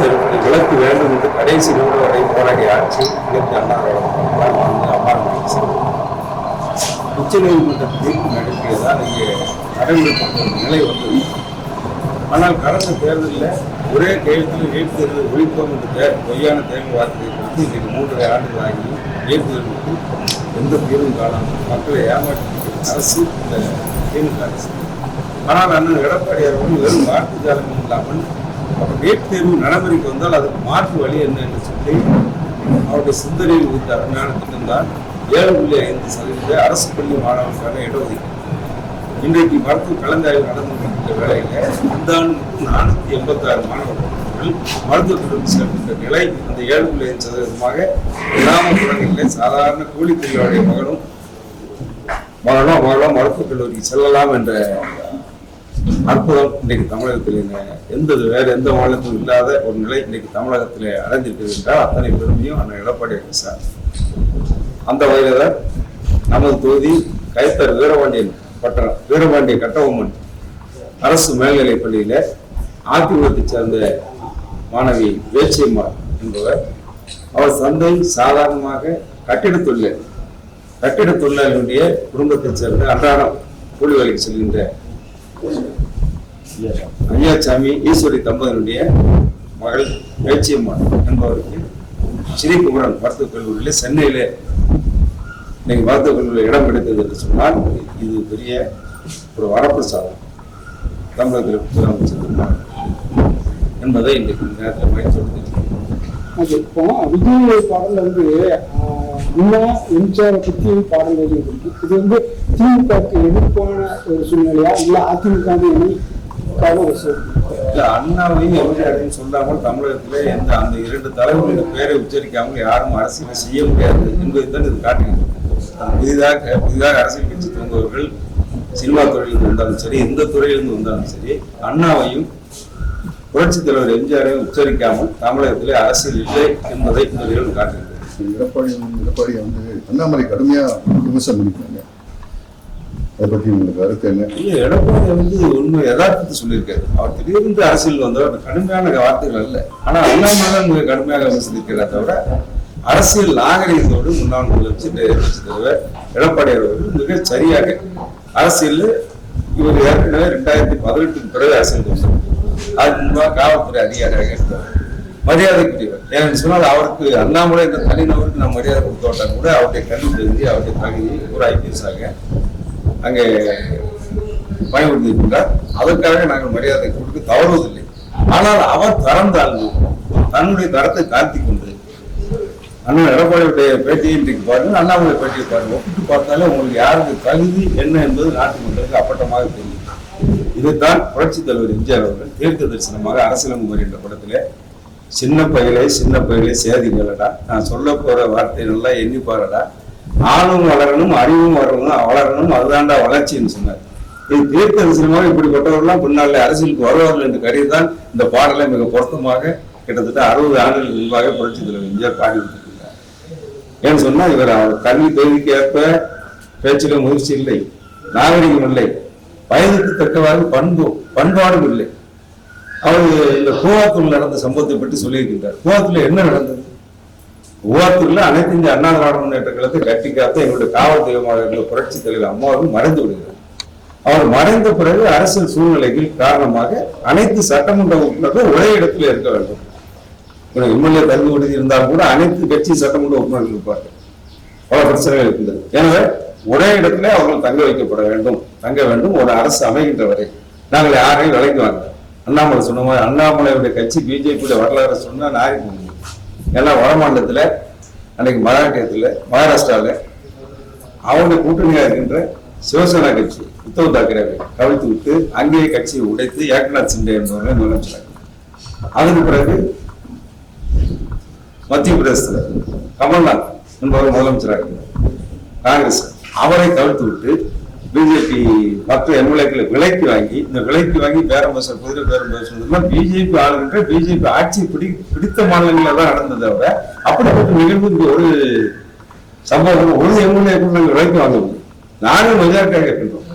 தேர்வுக்கு விளக்கு வேண்டும் என்று கடைசி நூறு வரை போராடி ஆட்சி இயற்கை அண்ணாவிடம் வந்து அம்மாவிடம் உச்ச நீதிமன்ற தீர்ப்பு நடத்தியதால் இங்கே நடைமுறைப்படுத்த ஒரு நிலை வந்தது. ஆனால் கடந்த தேர்தலில் ஒரே கேள்வியில் நீட் தேர்தல் ஒழிப்போம் என்ற பெயர் பொய்யான தேர்தல் வார்த்தையை கொடுத்து இன்றைக்கு மூன்றரை ஆண்டுகள் ஆகி நீட் தேர்வுக்கு எந்த தீர்வும் காலம் மக்களை ஏமாற்றி அரசு இந்த திமுக அரசு. ஆனால் அண்ணன் எடப்பாடி அவர்கள் வெறும் வார்த்தை ஜாலம் இல்லாமல் நீட் தேர்வு நடைமுறைக்கு வந்தால் அதுக்கு மாற்று வழி என்ன என்று சொல்லி அவருடைய சிந்தனையில் இருந்த அருமையான தான் ஏழு புள்ளி ஐந்து சதவீத அரசு பள்ளி மாணவர்களுக்கான இடஒதுக்கீடு. இன்றைக்கு மருத்துவ கலந்தாய்வு நடந்து கொண்டிருக்கிற வேலையில் இந்த ஆண்டு நானூத்தி எண்பத்தி ஆறு மாணவர்கள் மருத்துவத்துடன் சேர்ந்த நிலை அந்த ஏழு புள்ளி ஐந்து சதவீதமாக கிராமப்புறங்களில் சாதாரண கூலி தொழிலாளிய மகளும் மகனும் மகளோ மருத்துவக் கல்லூரிக்கு செல்லலாம் என்ற அற்புதம் இன்றைக்கு தமிழகத்தில் எந்த வேற எந்த மாநிலத்திலும் இல்லாத ஒரு நிலை இன்றைக்கு தமிழகத்தில் அடைஞ்சிருக்கிறது என்றால் அத்தனை பெருமையும் அண்ணன் எடப்பாடி சார். அந்த வகையில் தான் நமது தொகுதி கைத்தர் வீரபாண்டியன் பட்டணம் வீரபாண்டிய கட்டபொம்மன் அரசு மேல்நிலைப் பள்ளியில் அதிமுகத்தை சேர்ந்த மாணவி வேச்சியம்மா என்பவர். அவர் தந்தை சாதாரணமாக கட்டிடத் தொழில் கட்டிடத் தொழிலாளியுடைய குடும்பத்தைச் சேர்ந்த அன்றாடம் கூலி வேலைக்கு செல்கின்ற ஐயாசாமி ஈஸ்வரி தம்பதியினுடைய மகள் வேச்சியம்மாள் என்பவருக்கு ஸ்ரீகுமரன் மருத்துவக் கல்லூரியில் சென்னையிலே இன்னைக்கு மருத்துவக் கல்லூரியில் இடம் கிடைத்தது என்று சொன்னால் இது பெரிய ஒரு வரப்பிரசாதம். தமிழகத்தில் முதலமைச்சர் என்பதை இன்றைக்கு நேரத்தில் மகிழ்ச்சி இப்போ விஜய் பாடல் வந்து அண்ணா எம்ஜிஆரை பற்றி பாடல் இது வந்து திமுகவுக்கு எதிர்ப்பான ஒரு சூழ்நிலையா இல்ல அதிமுக ஒரு சூழ்நிலை இல்ல அண்ணாவையும் எம்ஜிஆரையும் சொல்லாமல் தமிழகத்துல எந்த அந்த இரண்டு தலைவர்களின் பேரை உச்சரிக்காமல் யாரும் அரசியல் செய்ய முடியாது என்பதை தான் இது காட்டுகிறது. புதிதாக புதிதாக அரசியல் கட்சி தூங்குவர்கள் சினிமா துறையிலிருந்து வந்தாலும் சரி எந்த துறையிலிருந்து வந்தாலும் சரி அண்ணாவையும் புரட்சித் தலைவர் எம்ஜிஆரையும் உச்சரிக்காமல் தமிழகத்திலே அரசியல் இல்லை என்பதை இந்த நிகழ்வு காட்டுகிறது. எடப்பாடி எடப்பாடி வந்து அண்ணாமலை கடுமையா விமர்சனம் பண்ணிக்கிறாங்க அதை பத்தி உங்களுக்கு கருத்து என்ன? இல்லை எடப்பாடி வந்து உண்மை யதார்த்தத்தை சொல்லியிருக்காரு. அவர் திடீர்னு அரசியல் வந்தவர் கடுமையான வார்த்தைகள் அல்ல. ஆனால் அண்ணாமலை மிக கடுமையாக விமர்சித்திருக்கிறார் தவிர அரசியல் நாகரிகத்தோடு முன்னாள் முதலமைச்சர் தலைவர் எடப்பாடி அவர்கள் மிக சரியாக அரசியல் இவர் ஏற்கனவே ரெண்டாயிரத்தி பதினெட்டுக்கு பிறகு அரசியல் வந்தார் அதுக்கு முன்பாக காவல்துறை அதிகாரியாக இருந்தார். மரியாதைக்குரியவர். ஏன்னு சொன்னால் அவருக்கு அண்ணாமலை என்ற தனிநபருக்கு நான் மரியாதை கொடுத்தோட்டா கூட அவருடைய கல்வி தகுதி அவருடைய தகுதி ஒரு ஐபிஎஸ் ஆக அங்கே பயன்படுத்தியிருக்கின்றார். அதற்காக நாங்கள் மரியாதை கொடுக்க தவறுவதில்லை. ஆனால் அவர் தரம் தாழ்ந்து தன்னுடைய தரத்தை தாழ்த்தி கொண்டு அண்ணன் எடப்பாடியுடைய பேட்டியை இன்றைக்கு பாருங்க அண்ணாமலை பேட்டியை பாருங்க ஒப்பிட்டு பார்த்தாலே உங்களுக்கு யாருக்கு தகுதி என்ன என்பது நாட்டு மக்களுக்கு அப்பட்டமாக தெரியும். இதுதான் புரட்சித் தலைவர் எம்ஜிஆர் அவர்கள் தீர்க்க தரிசனமாக அரசியலங்குமரி என்ற படத்தில் சின்ன பயிலே சின்ன பயிலே சேதிகளடா நான் சொல்ல போகிற வார்த்தை நல்லா எண்ணி பாருடா. நானும் வளரணும் அறிவும் வளரணும் வளரணும் அதுதான்டா வளர்ச்சின்னு சொன்னார். இது தீர்க்கதரிசனமாக இப்படிப்பட்டவர்கள்லாம் பின்னாலே அரசியலுக்கு வருவார்கள் என்று கருதிதான் இந்த பாடலை மிக பொருத்தமாக கிட்டத்தட்ட அறுபது ஆண்டுகள் முன்பாக புரட்சி தலைவர் எம்ஜிஆர் பாடி ஏன்னு சொன்னால் இவர் அவர் கல்வி தேவைக்கு ஏற்ப பேச்சிலும் முயற்சி இல்லை நாகரிகம் இல்லை வயதுக்கு தக்கவாறு பண்பு பண்பாடும் இல்லை. அவர் இந்த கூவாத்தூர்ல நடந்த சம்பவத்தை பற்றி சொல்லியிருக்கின்றார். கோவாத்துல என்ன நடந்தது? கூவாத்தூர்ல அனைத்து இந்திய அண்ணா திராவிட முன்னேற்ற கழகத்தை கட்டி காத்த எங்களுடைய காவல் தெய்வமாக இருந்த புரட்சி தலைவர் அம்மாவும் மறைந்து விடுகிறார். அவர் மறைந்த பிறகு அரசியல் சூழ்நிலைகள் காரணமாக அனைத்து சட்டமன்ற உறுப்பினர்கள் ஒரே இடத்துல இருக்க வேண்டும். எம்எல்ஏ தகுதி விடுதி இருந்தால் கூட அனைத்து கட்சி சட்டமன்ற உறுப்பினர்கள் இருப்பார்கள். பல பிரச்சனைகள் இருக்கின்றது. எனவே ஒரே இடத்துல அவர்கள் தங்க வைக்கப்பட வேண்டும். தங்க வேண்டும். ஒரு அரசு அமைகின்ற வரை நாங்கள் யாரையும் விலைக்கு வாங்க. அண்ணாமலை சொன்ன மாதிரி அண்ணாமலையுடைய கட்சி பிஜேபியோட வரலாறு சொன்னால் நாரி ஏன்னா வடமாநிலத்தில் அன்னைக்கு மராட்டியத்தில் மகாராஷ்டிரால அவருடைய கூட்டணியாக இருக்கின்ற சிவசேனா கட்சி உத்தவ் தாக்கரேவை கவிழ்த்து விட்டு அங்கேயே கட்சியை உடைத்து ஏக்நாத் சிண்டே என்பவர்கள் முதலமைச்சராக அதுக்கு பிறகு மத்திய பிரதேசத்தில் கமல்நாத் என்பவர் முதலமைச்சராக காங்கிரஸ் அவரை கவிழ்த்து விட்டு பிஜேபி மற்ற எம்எல்ஏக்களை விலைக்கு வாங்கி இந்த விலைக்கு வாங்கி பேரம் பேச குதிரை பேரம் பேசுறதுலாம் பிஜேபி ஆளுகின்ற பிஜேபி ஆட்சி பிடி பிடித்த மாநிலங்களில் தான் நடந்ததை விட அப்படிப்பட்ட நிகழ்வு இந்த ஒரு சம்பவம் ஒரு எம்எல்ஏ நாங்கள் விலைக்கு வாங்க முடியும் நானும் மெஜாரிட்டியாக இருக்கின்றோம்.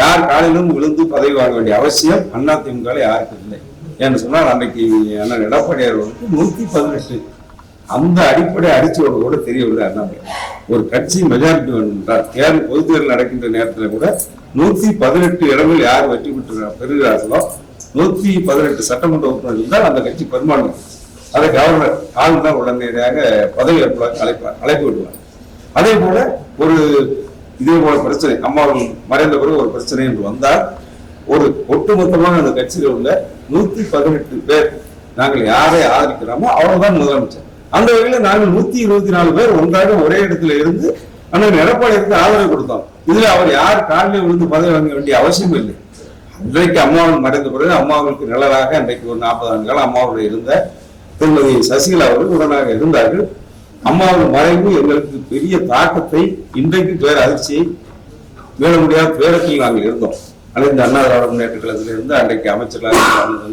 யார் காலையிலும் விழுந்து பதவி வாங்க வேண்டிய அவசியம் அதிமுக யாருக்கு இல்லை. ஏன்னு சொன்னால் அன்னைக்கு அண்ணன் எடப்பாடியார் வந்து நூத்தி பதினெட்டு அந்த அடிப்படை அடிச்சோடு கூட தெரியவில்லை அண்ணாமலை ஒரு கட்சி மெஜாரிட்டி வேண்டுமென்றால் தேர்தல் பொது தேர்தல் நடக்கின்ற நேரத்தில் கூட நூத்தி பதினெட்டு இடங்கள் யார் வெற்றி பெற்று பெறுகிறார்களோ நூத்தி பதினெட்டு சட்டமன்ற உறுப்பினர் இருந்தால் அந்த கட்சி பெரும்பான்மை. அதை கவர்னர் ஆளுநர் உடனடியாக பதவி அழைப்பார் அழைப்பு விடுவார். அதே போல ஒரு இதே போல பிரச்சனை அம்மாவில் மறைந்த பிறகு ஒரு பிரச்சனை என்று வந்தால் ஒரு ஒட்டுமொத்தமாக அந்த கட்சியில் உள்ள நூத்தி பதினெட்டு பேர் நாங்கள் யாரை ஆதரிக்கிறோமோ அவர்தான் முதலமைச்சர். அந்த வகையில நாங்கள் நூத்தி இருபத்தி நாலு பேர் ஒன்றாக ஒரே இடத்துல இருந்து அண்ணன் எடப்பாடிக்கு ஆதரவு கொடுத்தோம். இதுல அவர் யார் காலில் விழுந்து பதவி வாங்க வேண்டிய அவசியம் இல்லை. அன்றைக்கு அம்மாவன் மறைந்த பிறகு அம்மாவுக்கு நிழலாக அன்றைக்கு ஒரு நாற்பது ஆண்டு காலம் அம்மாவுடைய இருந்த திருமதி சசிகலா அவர்கள் உடனாக இருந்தார்கள். அம்மாவின் மறைவு எங்களுக்கு பெரிய தாக்கத்தை இன்றைக்கு பேர் அதிர்ச்சியை மீள முடியாத துயரத்தில் நாங்கள் இருந்தோம். அனைத்து இந்த அண்ணா திராவிட முன்னேற்ற கழகத்திலிருந்து அன்றைக்கு அமைச்சர்களாக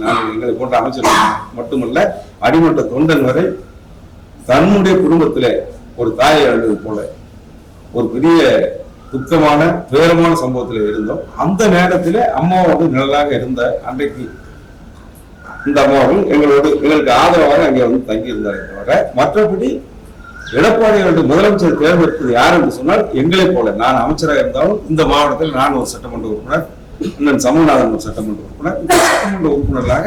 நாங்கள் எங்களை போன்ற அமைச்சர்கள் மட்டுமல்ல அடிமட்ட தொண்டன் வரை தன்னுடைய குடும்பத்துல ஒரு தாயை அழுது போல ஒரு பெரிய துக்கமான துயரமான சம்பவத்தில் இருந்தோம். அந்த நேரத்தில் அம்மா வந்து நிழலாக இருந்த அன்றைக்கு இந்த அம்மாவும் எங்களோடு எங்களுக்கு ஆதரவாக அங்கே வந்து தங்கி இருந்தாரே தவிர மற்றபடி எடப்பாடி அவர்கள் முதலமைச்சர் தேர்ந்தெடுத்தது யார் என்று சொன்னால் எங்களை போல. நான் அமைச்சராக இருந்தாலும் இந்த மாவட்டத்தில் நான் ஒரு சட்டமன்ற உறுப்பினர் இன்னும் சமூகநாதன் சட்டமன்ற உறுப்பினர். இந்த சட்டமன்ற உறுப்பினர்களாக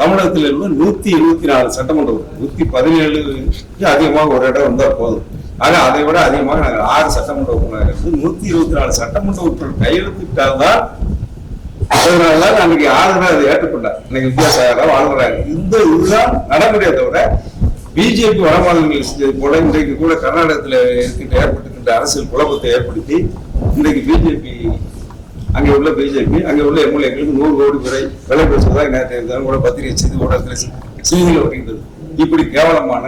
தமிழகத்தில் உள்ள நூத்தி இருபத்தி நாலு சட்டமன்ற உறுப்பினர் நூத்தி பதினேழுக்கு அதிகமாக ஒரு இடம் வந்தால் போதும். ஆக அதை விட அதிகமாக நாங்கள் ஆறு சட்டமன்ற உறுப்பினர் இருந்து நூத்தி இருபத்தி நாலு சட்டமன்ற உறுப்பினர் கையெழுத்திட்டால்தான் அதனால அன்னைக்கு ஆளுநர் அதை ஏற்றுக்கொண்டார். இன்னைக்கு வித்தியாசம் ஆளுநராக இந்த இதுதான் நடைமுறையை தவிர பிஜேபி வட மாநிலங்களில் செஞ்சது போல இன்றைக்கு கூட கர்நாடகத்தில் இருக்கின்ற ஏற்பட்டிருக்கின்ற அரசியல் குழப்பத்தை ஏற்படுத்தி இன்றைக்கு பிஜேபி அங்கே உள்ள பிஜேபி அங்கே உள்ள எம்எல்ஏக்களுக்கு நூறு கோடி வரை விலை பேசுவதாக நேற்று இருந்தாலும் கூட பத்திரிகை செய்தி ஊடகத்தில் செய்திகள் வருகின்றது. இப்படி கேவலமான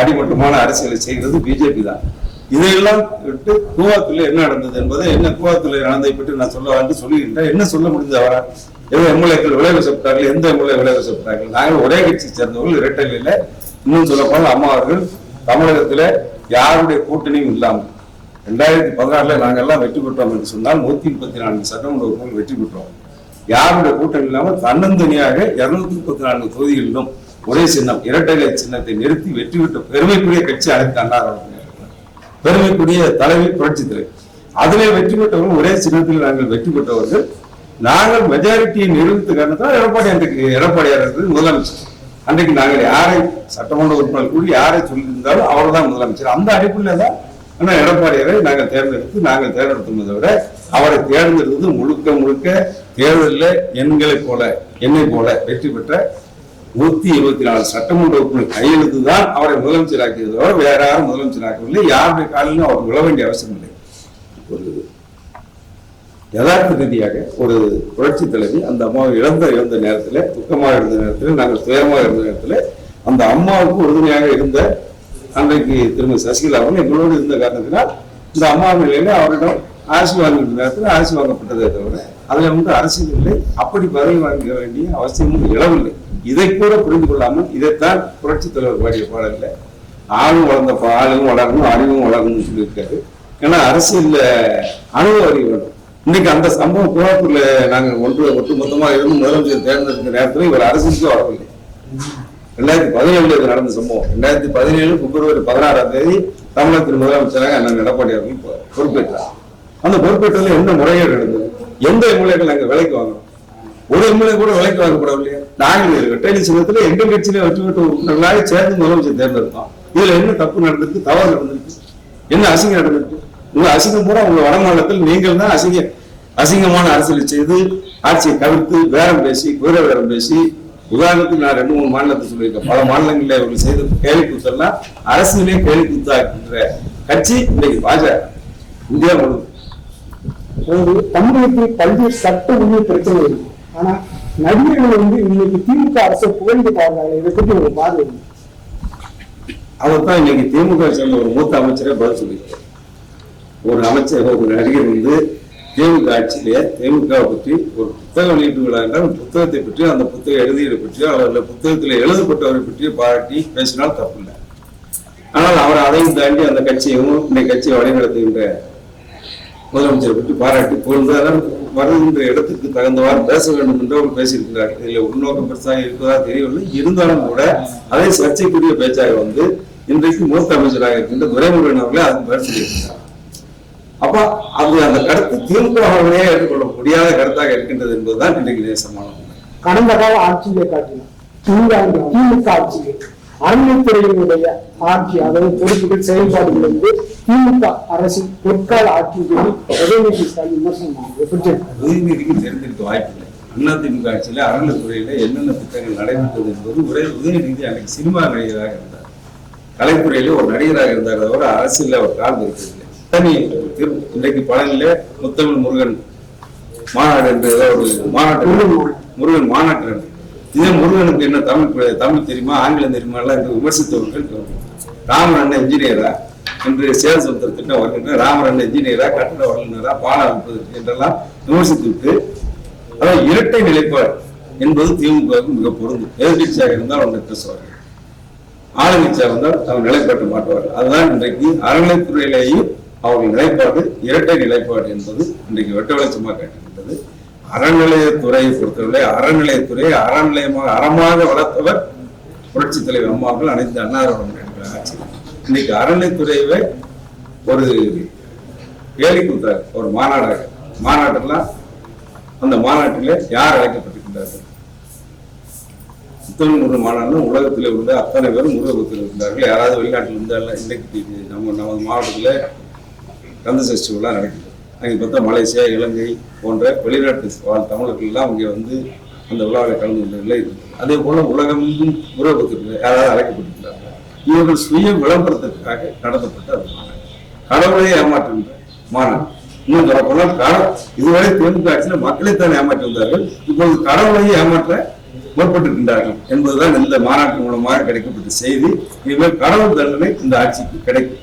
அடிமட்டமான அரசியலை செய்கிறது பிஜேபி தான். இதையெல்லாம் விட்டு கூவாத்துல என்ன நடந்தது என்பதை என்ன கூவாத்துல நடந்ததை பற்றி நான் சொல்ல வந்து சொல்லுகின்றேன். என்ன சொல்ல முடிஞ்ச அவரால் ஏதோ எம்எல்ஏக்கள் விளைவு வசப்பட்டார்கள் எந்த எம்எல்ஏ விளைவு வசப்பட்டார்கள் நாங்கள் ஒரே கட்சி சேர்ந்தவர்கள் இரட்டைகளில் இன்னும் சொல்ல போனால் அம்மா அவர்கள் யாருடைய கூட்டணியும் இல்லாமல் ரெண்டாயிரத்தி பதினாறுல நாங்கள் எல்லாம் வெற்றி பெற்றோம் என்று சொன்னால் நூத்தி முப்பத்தி நான்கு சட்டமன்ற உறுப்பினர்கள் வெற்றி பெற்றோம். யாருடைய கூட்டணி இல்லாமல் தன்னந்தனியாக இருநூத்தி முப்பத்தி நான்கு தொகுதிகளிலும் ஒரே சின்னம் இரட்டை சின்னத்தை நிறுத்தி வெற்றி பெற்ற பெருமைக்குரிய கட்சி அனைத்து அண்ணா பெருமைக்குரிய தலைமை புரட்சி அதிலே வெற்றி பெற்றவர்கள் ஒரே சின்னத்தில் நாங்கள் வெற்றி பெற்றவர்கள். நாங்கள் மெஜாரிட்டியை நிரூபித்த காரணத்தால் எடப்பாடி அன்றைக்கு எடப்பாடியார் இருக்கிறது முதலமைச்சர். அன்றைக்கு நாங்கள் யாரை சட்டமன்ற உறுப்பினர் கூடி யாரை சொல்லியிருந்தாலும் அவர் தான் முதலமைச்சர். அந்த அடிப்படையில் தான் ஆனால் எடப்பாடியரை நாங்கள் தேர்ந்தெடுத்து நாங்கள் தேர்ந்தெடுத்தோமே தவிர அவரை தேர்ந்தெடுத்தது முழுக்க முழுக்க தேர்தலில் எண்களை போல என்னை போல வெற்றி பெற்ற நூத்தி இருபத்தி நாலு சட்டமன்ற உறுப்பினர் கையெழுத்து தான் அவரை முதலமைச்சராக்கியது தவிர வேற யாரும் முதலமைச்சராக்கவில்லை. யாருடைய காலிலும் அவர் விழ வேண்டிய அவசியம் இல்லை. ஒரு யதார்த்த ரீதியாக ஒரு புரட்சி தலைவி அந்த அம்மாவை இழந்த இழந்த நேரத்தில் துக்கமாக இருந்த நேரத்தில் நாங்கள் துயரமாக இருந்த நேரத்தில் அந்த அம்மாவுக்கு உறுதுணையாக இருந்த அன்றைக்கு திருமதி சசிகலாவும் எங்களோடு இருந்த காரணத்தினால் இந்த அம்மா நிலையில அவரிடம் ஆசி வாங்கின்ற நேரத்தில் ஆசி வாங்கப்பட்டதே தவிர அதில் வந்து அரசியல் இல்லை. அப்படி பதவி வாங்க வேண்டிய அவசியமும் இழவில்லை இதை கூட புரிந்து கொள்ளாமல் இதைத்தான் புரட்சித் தலைவர் பாடிய பாடல்ல ஆளும் வளர்ந்த ஆளும் வளரணும் அறிவும் வளரணும்னு சொல்லியிருக்காரு. ஏன்னா அரசியல்ல அனுபவ அறிவு வேண்டும். இன்னைக்கு அந்த சம்பவம் கோவப்பூர்ல நாங்கள் ஒன்று ஒட்டு மொத்தமாக இருந்து முதலமைச்சர் தேர்ந்தெடுத்த நேரத்தில் இவர் அரசியலுக்கு வரவில்லை. ரெண்டாயிரத்தி பதினேழுல இது நடந்த சம்பவம். ரெண்டாயிரத்தி பதினேழு பிப்ரவரி பதினாறாம் தேதி தமிழகத்தின் முதலமைச்சராக அண்ணன் எடப்பாடி அவர்கள் பொறுப்பேற்றார். அந்த பொறுப்பேற்றதுல என்ன முறைகேடு நடந்தது? எந்த எம்எல்ஏக்கள் நாங்கள் விலைக்கு வாங்கணும்? ஒரு எம்எல்ஏ கூட விலைக்கு வாங்கப்படவில்லையா. நாங்கள் ரெட்டைலி சங்கத்தில் எங்க கட்சியில வெற்றி பெற்ற உறுப்பினர்களாக சேர்ந்து முதலமைச்சர் தேர்ந்தெடுத்தோம் இதுல என்ன தப்பு நடந்திருக்கு? தவறு நடந்திருக்கு. என்ன அசிங்கம் நடந்திருக்கு? உங்க அசிங்கம் பூரா உங்க வடமாநிலத்தில் நீங்கள் தான் அசிங்க அசிங்கமான அரசியல் செய்து ஆட்சியை தவிர்த்து பேரம் பேசி குதிரை பேரம் பேசி உதாரணத்துக்கு நான் ரெண்டு மூணு மாநிலத்தை சொல்லியிருக்கேன். பல மாநிலங்களில் இவர்கள் செய்த கேலி கூத்தெல்லாம் அரசியலே கேலி கூத்தாக்குகின்ற கட்சி இன்னைக்கு பாஜக. இந்தியா முழுவதும். தமிழகத்தில் பல்வேறு சட்ட உரிமை பிரச்சனை இருக்கு. ஆனா நடிகர்கள் வந்து இன்னைக்கு திமுக அரசை புகழ்ந்து பாடுறாங்க இதை பத்தி ஒரு பார்வை என்ன? அதைத்தான் இன்னைக்கு திமுக சேர்ந்த ஒரு மூத்த அமைச்சரே பதில் சொல்லியிருக்காரு. ஒரு அமைச்சர் ஒரு நடிகர் வந்து திமுக ஆட்சியிலே தேமுகாவை பற்றி ஒரு புத்தகம் வெளியிட்டு விழா என்றால் அந்த புத்தகத்தை பற்றியோ அந்த புத்தகம் எழுதியதை பற்றியோ அவர்கள் புத்தகத்தில் எழுதப்பட்டவரை பற்றியோ பாராட்டி பேசினால் தப்பில்லை. ஆனால் அவர் அதையும் தாண்டி அந்த கட்சியையும் இந்த கட்சியை வழிநடத்துகின்ற முதலமைச்சரை பற்றி பாராட்டி புகழ்ந்தார். வருகின்ற இடத்துக்கு தகுந்தவாறு பேச வேண்டும் என்று அவர் பேசியிருக்கிறார். இதில் உள்நோக்கம் பெருசாக இருப்பதா தெரியவில்லை. இருந்தாலும் கூட அதை சர்ச்சைக்குரிய பேச்சாக வந்து இன்றைக்கு மூத்த அமைச்சராக இருக்கின்ற துரைமுருகன் அவர்களே அதுக்கு பதில் சொல்லியிருக்கிறார். அப்ப அது அந்த கருத்து திமுகவே ஏற்றுக்கொள்ள முடியாத கருத்தாக இருக்கின்றது என்பதுதான் இன்றைக்கு நேசமான. கடந்த கால ஆட்சியை காட்டினோம் திமுக ஆட்சியில் அறநிலைத்துறையினுடைய ஆட்சி அதாவது பொறுப்புகள் செயல்பாடுகள் வந்து திமுக அரசின் பொற்கால ஆட்சி சொல்லி உதயநிதி ஸ்டாலின் விமர்சனம்? உதயநிதிக்கு தெரிந்திருக்க வாய்ப்பில்லை. அதிமுக ஆட்சியில அறநிலைத்துறையில என்னென்ன திட்டங்கள் நடைபெற்றது என்பது ஒரே உதயநிதி அன்னைக்கு சினிமா நடிகராக இருந்தார். கலைத்துறையில ஒரு நடிகராக இருந்தார். தவிர அரசியல்ல அவர் கால் திரு- இன்றைக்கு பழனில முத்தமிழ் முருகன் மாநாடு என்று ஏதோ ஒரு மாநாட்டு முருகன் மாநாட்டு. இதே முருகனுக்கு என்ன தமிழ் தமிழ் தெரியுமா ஆங்கிலம் தெரியுமா எல்லாம் என்று விமர்சித்தவர்கள் ராமன் அண்ணன் இன்ஜினியரா என்று சேல் சுத்தர திட்டம் வருகின்ற ராமன் அண்ணன் இன்ஜினியரா கட்டட வல்லுநரா பாலம் அமைப்பதற்கு என்றெல்லாம் விமர்சித்து விட்டு அதாவது இரட்டை நிலைப்பாடு என்பது திமுகவுக்கு மிக பொருந்தும். எதிர்கட்சியாக இருந்தால் ஒன்றை பேசுவார்கள். ஆளுங்கட்சியாக இருந்தால் அவர் நிலைப்பாட்டு மாட்டுவார்கள் அதுதான் இன்றைக்கு அறநிலைத்துறையிலேயும் அவர்கள் நிலைப்பாடு இரட்டை நிலைப்பாடு என்பது இன்றைக்கு வெட்ட வெளிச்சமா கேட்டிருக்கிறது. அறநிலையத்துறையை பொறுத்தவரை அறநிலையத்துறை அறநிலையமாக அறமாக வளர்த்தவர் புரட்சி தலைவர் அம்மாக்கள் அனைத்து அன்னாரோட ஆட்சி. இன்னைக்கு அறநிலைத்துறையவே ஒரு கேலி கொடுத்தார் ஒரு மாநாடாக. மாநாட்டெல்லாம் அந்த மாநாட்டிலே யார் அழைக்கப்பட்டிருக்கின்றார்கள் புத்தகம் முருக மாநாடு உலகத்தில் உள்ள அத்தனை பேரும் உருவகத்தில் இருந்தார்கள். யாராவது வெளிநாட்டில் இருந்தாலும் இன்னைக்கு நம்ம நம்ம மாவட்டத்தில் கந்த சஷ்டி விழா நடக்குது. அங்கே பார்த்தா மலேசியா இலங்கை போன்ற வெளிநாட்டு வாழ் தமிழர்கள் எல்லாம் இங்கே வந்து அந்த விழாவில் கலந்து கொண்ட அதே போல உலகமும் முருகபுத்திற்கு யாராவது அழைக்கப்பட்டிருக்கிறார்கள்? இவர்கள் சுய விளம்பரத்திற்காக நடத்தப்பட்ட அது மாநாடு கடவுளை ஏமாற்றுகின்ற மாநாடு இன்னும் சொல்ல போனால் இதுவரை திமுக ஆட்சியில் மக்களைத்தான் ஏமாற்றி வந்தார்கள் இப்போது கடவுளையும் ஏமாற்ற முற்பட்டிருக்கின்றார்கள் என்பதுதான் இந்த மாநாட்டின் மூலமாக கிடைக்கப்பட்ட செய்தி. இனிமேல் கடவுள் தண்டனை இந்த ஆட்சிக்கு கிடைக்கும்.